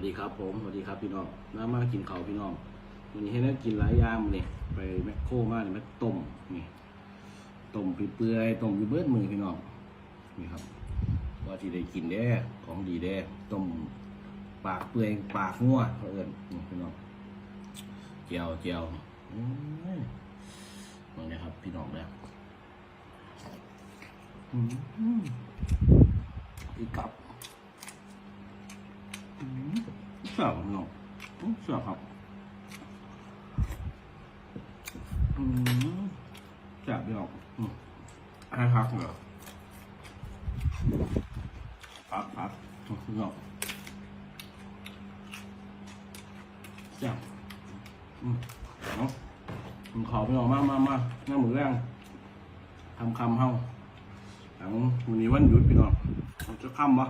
วัสดีครับผมสวัสดีครับพี่น้องน้ามากินข้าวพี่น้องวันนี้ให้นักกินหลายอย่างเนี่ยไปแมคโครมาเนี่ยมาต้มนี่ต้มเปื่อยต้มอยู่เบิดมือพี่น้องนี่ครับว่าที่ได้กินแด้ของดีแด้ต้มปากเปื่อยปากงัวเขาเอิญนี่พี่น้องเจียวเจียวมนี่นะครับ พี่น้องแล้วอืมอีกกับ เสือครับเน้องอื้อเสือครับอืมแซ่บพี่น้องอืมให้พักเหรอพักพักเน้องแซ่บอืมเนาะผมขอพี่น้องมากมากมาหน้ามือแรงทำคำเฮาหลังวันนี้วันหยุดพี่น้องจะค่ำปะ